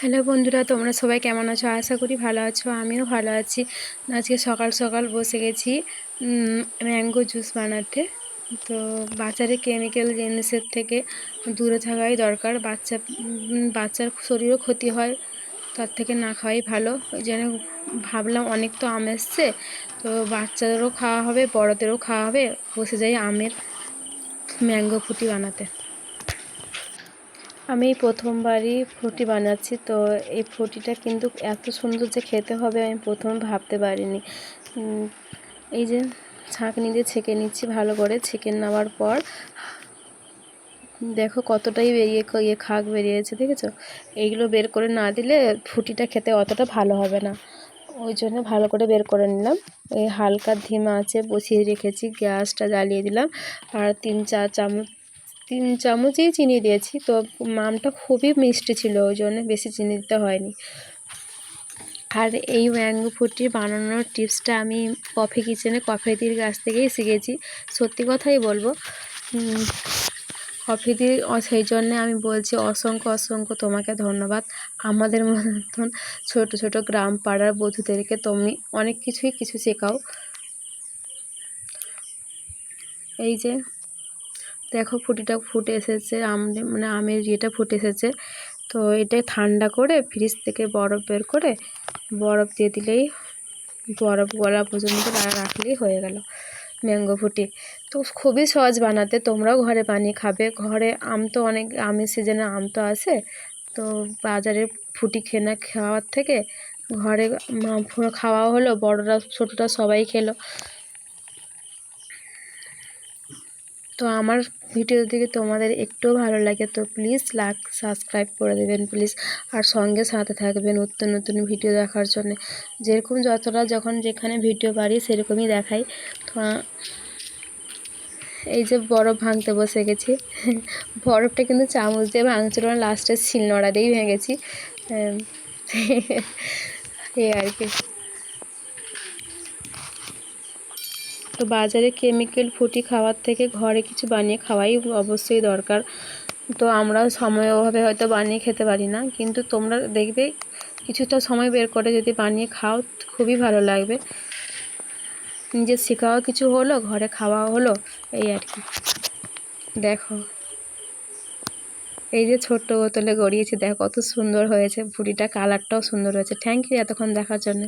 Hello বন্ধুরা, তোমরা সবাই কেমন আছো? আশা করি ভালো আছো, আমিও ভালো আছি। আজকে সকাল সকাল বসে গেছি ম্যাঙ্গো জুস বানাতে। তো বাজারে কেমিক্যাল জিনিসের থেকে দূরে থাকাই দরকার। বাচ্চা বাচ্চার শরীরও ক্ষতি হয়, তার থেকে না খাওয়াই ভালো। ওই জন্য ভাবলাম অনেক তো আম এসছে, তো বাচ্চাদেরও খাওয়া হবে, বড়দেরও খাওয়া হবে, বসে যাই আমের ম্যাঙ্গো ফুটি বানাতে। আমি প্রথমবারই ফ্রুটি বানাচ্ছি, তো এই ফ্রুটিটা কিন্তু এত সুন্দর যে খেতে হবে আমি প্রথম ভাবতে পারিনি। এই যে ছাঁকনি দিয়ে ছেঁকে নিচ্ছি ভালো করে, ছেঁকে নেওয়ার পর দেখো কতটাই বেরিয়ে ইয়ে খাক বেরিয়েছে, দেখেছ? এইগুলো বের করে না দিলে ফুটিটা খেতে অতটা ভালো হবে না। ওই জন্য ভালো করে বের করে নিলাম। এই হালকা ধিমা আছে, বসিয়ে রেখেছি, গ্যাসটা জ্বালিয়ে দিলাম। আর তিন চার চামচ তিন চামচই চিনি দিয়েছি, তো আমটা খুবই মিষ্টি ছিল, ওই জন্য বেশি চিনি দিতে হয়নি। আর এই ম্যাঙ্গো ফুটি বানানোর টিপসটা আমি কফি কিচেনে কফিদির কাছ থেকেই শিখেছি। সত্যি কথাই বলব কফিদি সেই জন্যে আমি বলছি অসংখ্য অসংখ্য তোমাকে ধন্যবাদ। আমাদের মতন ছোট ছোট গ্রাম পাড়ার বধূদেরকে তুমি অনেক কিছুই, কিছু শেখাও। এই যে দেখো ফুটিটা ফুটে এসেছে, আম মানে আমের ইয়েটা ফুটে এসেছে। তো এটা ঠান্ডা করে ফ্রিজ থেকে বরফ বের করে বরফ দিয়ে দিলেই বরফ গলা পর্যন্ত রাখলেই হয়ে গেল ম্যাঙ্গো ফুটি। তো খুবই সহজ বানাতে, তোমরাও ঘরে বানিয়ে খাবে। ঘরে আম তো অনেক, আমের সিজনে আম তো আসে তো বাজারে ফুটি খেনা খাওয়ার থেকে ঘরে খাওয়াও হলো, বড়রা, ছোটরা সবাই খেলো। তো আমার ভিডিও থেকে তোমাদের একটুও ভালো লাগে, তো প্লিজ লাইক সাবস্ক্রাইব করে দেবেন প্লিজ আর সঙ্গে সাথে থাকবেন নতুন নতুন ভিডিও দেখার জন্য। যেরকম যতটা যখন যেখানে ভিডিও পারি সেরকমই দেখাই। তো এই যে বরফ ভাঙতে বসে গেছি। বরফটা কিন্তু চামচ দিয়ে ভাঙছিল লাস্টে শিলনোড়া দিয়েই ভেঙেছি। এই আর কি। তো বাজারে কেমিক্যাল ফুটি খাওয়ার থেকে ঘরে কিছু বানিয়ে খাওয়াই অবশ্যই দরকার। তো আমরা সময় অভাবে হয়তো বানিয়ে খেতে পারি না, কিন্তু তোমরা দেখবে কিছুটা সময় বের করে যদি বানিয়ে খাও, খুবই ভালো লাগবে। নিজের শেখাও কিছু হলো, ঘরে খাওয়াও হলো, এই আর কি। দেখো, এই যে ছোট্ট বোতলে গড়িয়েছি, দেখো কত সুন্দর হয়েছে ফুটিটা কালারটাও সুন্দর হয়েছে। থ্যাংক ইউ এতক্ষণ দেখার জন্য।